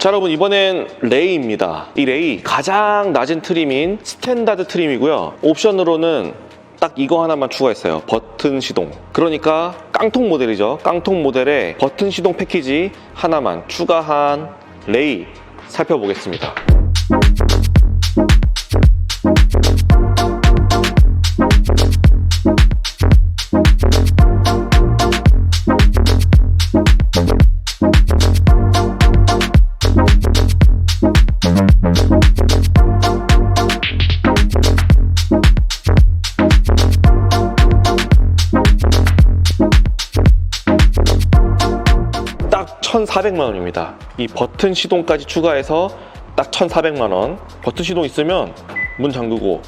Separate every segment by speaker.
Speaker 1: 자 여러분 이번엔 레이입니다. 이 레이 가장 낮은 트림인 스탠다드 트림이고요. 옵션으로는 딱 이거 하나만 추가했어요. 버튼 시동. 그러니까 깡통 모델이죠. 깡통 모델에 버튼 시동 패키지 하나만 추가한 레이 살펴보겠습니다 1,400만 원입니다. 이 버튼 시동까지 추가해서 딱 1,400만 원. 버튼 시동 있으면 문 잠그고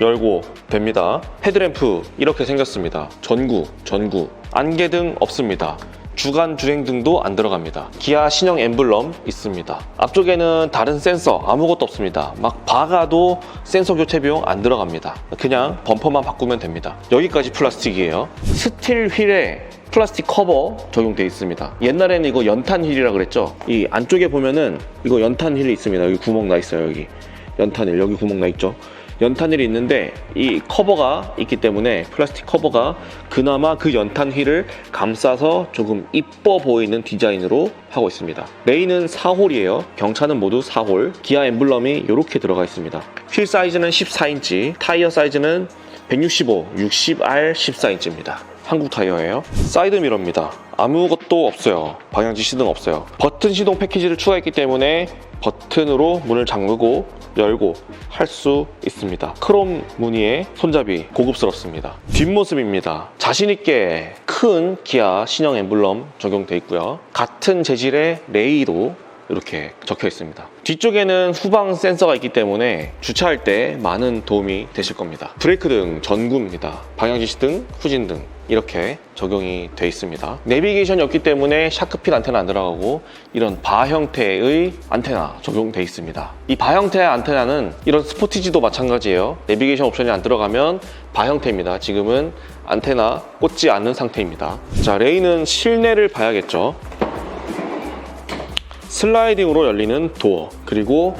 Speaker 1: 열고 됩니다. 헤드램프 이렇게 생겼습니다. 전구, 전구. 안개등 없습니다. 주간 주행 등도 안 들어갑니다. 기아 신형 엠블럼 있습니다. 앞쪽에는 다른 센서 아무것도 없습니다. 막 박아도 센서 교체 비용 안 들어갑니다. 그냥 범퍼만 바꾸면 됩니다. 여기까지 플라스틱이에요. 스틸 휠에 플라스틱 커버 적용되어 있습니다. 옛날에는 이거 연탄 휠이라 그랬죠. 이 안쪽에 보면은 이거 연탄 휠이 있습니다. 여기 구멍 나 있어요. 여기 연탄 휠 여기 구멍 나 있죠. 연탄 휠이 있는데 이 커버가 있기 때문에 플라스틱 커버가 그나마 그 연탄 휠을 감싸서 조금 이뻐 보이는 디자인으로 하고 있습니다. 레이는 4홀이에요. 경차는 모두 4홀. 기아 엠블럼이 이렇게 들어가 있습니다. 휠 사이즈는 14인치, 타이어 사이즈는 165, 60R 14인치입니다. 한국 타이어예요. 사이드 미러입니다. 아무것도 없어요. 방향지 시등 없어요. 버튼 시동 패키지를 추가했기 때문에 버튼으로 문을 잠그고 열고 할 수 있습니다. 크롬 무늬의 손잡이 고급스럽습니다. 뒷모습입니다. 자신있게 큰 기아 신형 엠블럼 적용돼 있고요. 같은 재질의 레이도 이렇게 적혀 있습니다. 뒤쪽에는 후방 센서가 있기 때문에 주차할 때 많은 도움이 되실 겁니다. 브레이크 등 전구입니다. 방향지시 등, 후진 등 이렇게 적용이 돼 있습니다. 내비게이션이 없기 때문에 샤크핏 안테나 안 들어가고 이런 바 형태의 안테나 적용돼 있습니다. 이 바 형태의 안테나는 이런 스포티지도 마찬가지예요. 내비게이션 옵션이 안 들어가면 바 형태입니다. 지금은 안테나 꽂지 않는 상태입니다. 자, 레이는 실내를 봐야겠죠. 슬라이딩으로 열리는 도어 그리고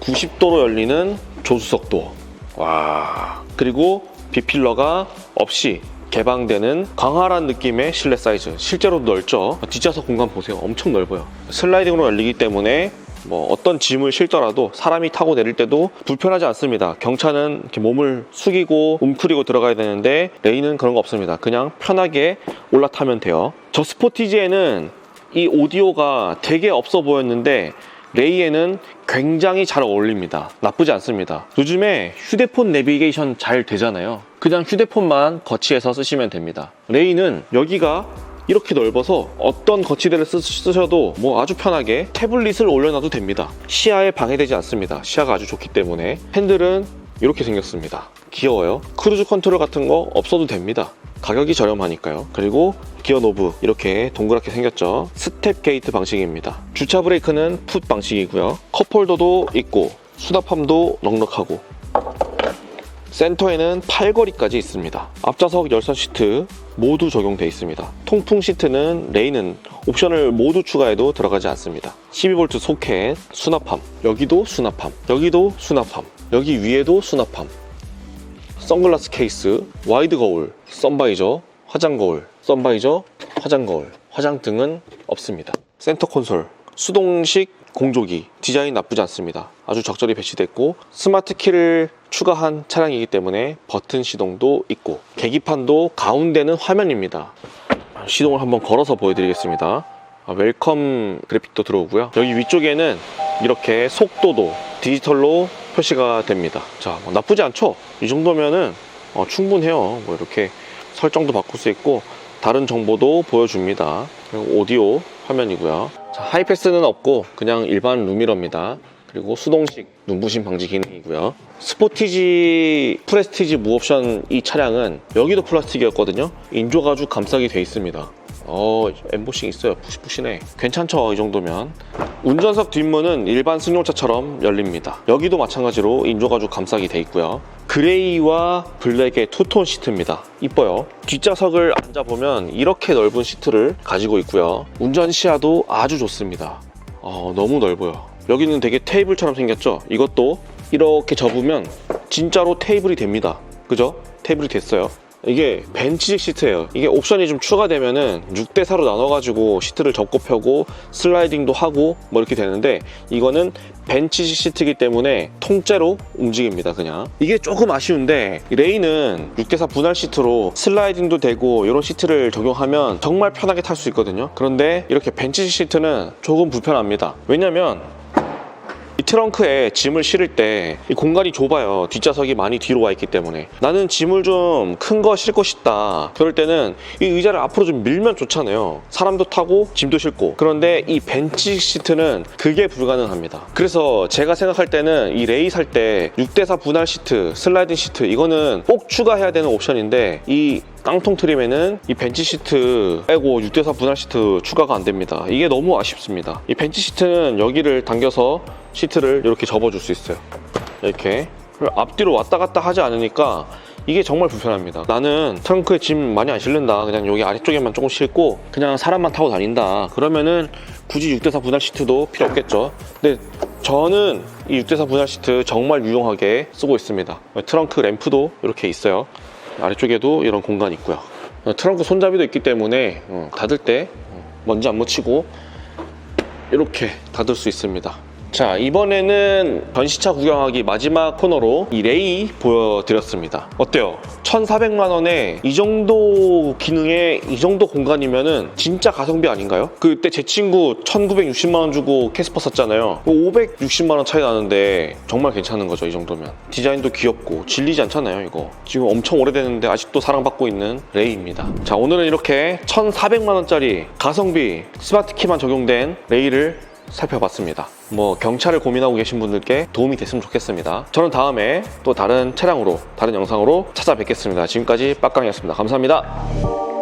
Speaker 1: 90도로 열리는 조수석 도어 와 그리고 비필러가 없이 개방되는 광활한 느낌의 실내 사이즈 실제로 넓죠 뒷좌석 공간 보세요 엄청 넓어요 슬라이딩으로 열리기 때문에 뭐 어떤 짐을 실더라도 사람이 타고 내릴 때도 불편하지 않습니다. 경차는 이렇게 몸을 숙이고 움크리고 들어가야 되는데 레이는 그런 거 없습니다. 그냥 편하게 올라타면 돼요. 저 스포티지에는 이 오디오가 되게 없어 보였는데 레이에는 굉장히 잘 어울립니다. 나쁘지 않습니다. 요즘에 휴대폰 내비게이션 잘 되잖아요. 그냥 휴대폰만 거치해서 쓰시면 됩니다. 레이는 여기가 이렇게 넓어서 어떤 거치대를 쓰, 쓰셔도 뭐 아주 편하게 태블릿을 올려놔도 됩니다. 시야에 방해되지 않습니다. 시야가 아주 좋기 때문에 핸들은 이렇게 생겼습니다. 귀여워요. 크루즈 컨트롤 같은 거 없어도 됩니다. 가격이 저렴하니까요. 그리고 기어 노브 이렇게 동그랗게 생겼죠. 스텝 게이트 방식입니다. 주차 브레이크는 풋 방식이고요. 컵홀더도 있고 수납함도 넉넉하고 센터에는 팔걸이까지 있습니다. 앞좌석 열선 시트 모두 적용되어 있습니다. 통풍 시트는 레이는 옵션을 모두 추가해도 들어가지 않습니다. 12V 소켓, 수납함, 여기도 수납함, 여기도 수납함, 여기 위에도 수납함, 선글라스 케이스, 와이드 거울, 선바이저, 화장 거울, 선바이저, 화장 거울, 화장등은 없습니다. 센터 콘솔, 수동식 공조기, 디자인 나쁘지 않습니다. 아주 적절히 배치됐고 스마트 키를 추가한 차량이기 때문에 버튼 시동도 있고 계기판도 가운데는 화면입니다. 시동을 한번 걸어서 보여드리겠습니다. 아, 웰컴 그래픽도 들어오고요. 여기 위쪽에는 이렇게 속도도 디지털로 표시가 됩니다. 자, 뭐 나쁘지 않죠? 이 정도면은 어, 충분해요. 뭐 이렇게 설정도 바꿀 수 있고 다른 정보도 보여줍니다. 그리고 오디오 화면이고요. 자, 하이패스는 없고 그냥 일반 루미러입니다. 그리고 수동식 눈부심 방지 기능이고요. 스포티지 프레스티지 무옵션 이 차량은 여기도 플라스틱이었거든요. 인조 가죽 감싸기 돼 있습니다. 어, 엠보싱 있어요. 푸시푸시네. 괜찮죠, 이 정도면. 운전석 뒷문은 일반 승용차처럼 열립니다. 여기도 마찬가지로 인조가죽 감싸기 돼 있고요. 그레이와 블랙의 투톤 시트입니다. 이뻐요. 뒷좌석을 앉아보면 이렇게 넓은 시트를 가지고 있고요. 운전 시야도 아주 좋습니다. 어, 너무 넓어요. 여기는 되게 테이블처럼 생겼죠? 이것도 이렇게 접으면 진짜로 테이블이 됩니다. 그죠? 테이블이 됐어요. 이게 벤치식 시트예요. 이게 옵션이 좀 추가되면은 6대 4로 나눠가지고 시트를 접고 펴고 슬라이딩도 하고 뭐 이렇게 되는데 이거는 벤치식 시트이기 때문에 통째로 움직입니다. 그냥 이게 조금 아쉬운데 이 레이는 6대 4 분할 시트로 슬라이딩도 되고 이런 시트를 적용하면 정말 편하게 탈 수 있거든요. 그런데 이렇게 벤치식 시트는 조금 불편합니다. 왜냐면 이 트렁크에 짐을 실을 때이 공간이 좁아요. 뒷좌석이 많이 뒤로 와 있기 때문에. 나는 짐을 좀 큰거 싣고 싶다. 그럴 때는 이 의자를 앞으로 좀 밀면 좋잖아요. 사람도 타고 짐도 싣고. 그런데 이 벤치 시트는 그게 불가능합니다. 그래서 제가 생각할 때는 이 레이 살 때 6대4 분할 시트, 슬라이딩 시트 이거는 꼭 추가해야 되는 옵션인데 이 깡통 트림에는 이 벤치 시트 빼고 6대4 분할 시트 추가가 안 됩니다. 이게 너무 아쉽습니다. 이 벤치 시트는 여기를 당겨서 시트를 이렇게 접어줄 수 있어요. 이렇게 앞뒤로 왔다 갔다 하지 않으니까 이게 정말 불편합니다. 나는 트렁크에 짐 많이 안 실는다. 그냥 여기 아래쪽에만 조금 싣고 그냥 사람만 타고 다닌다. 그러면은 굳이 6대4 분할 시트도 필요 없겠죠. 근데 저는 이 6대4 분할 시트 정말 유용하게 쓰고 있습니다. 트렁크 램프도 이렇게 있어요. 아래쪽에도 이런 공간이 있고요. 트렁크 손잡이도 있기 때문에 어, 닫을 때 어, 먼지 안 묻히고 이렇게 닫을 수 있습니다. 자 이번에는 전시차 구경하기 마지막 코너로 이 레이 보여드렸습니다. 어때요? 1,400만 원에 이 정도 기능에 이 정도 공간이면은 진짜 가성비 아닌가요? 그때 제 친구 1,960만 원 주고 캐스퍼 샀잖아요. 560만 원 차이 나는데 정말 괜찮은 거죠 이 정도면? 디자인도 귀엽고 질리지 않잖아요 이거. 지금 엄청 오래됐는데 아직도 사랑받고 있는 레이입니다. 자 오늘은 이렇게 1,400만 원짜리 가성비 스마트키만 적용된 레이를 살펴봤습니다. 뭐 경차를 고민하고 계신 분들께 도움이 됐으면 좋겠습니다. 저는 다음에 또 다른 차량으로 다른 영상으로 찾아뵙겠습니다. 지금까지 빡강이었습니다. 감사합니다.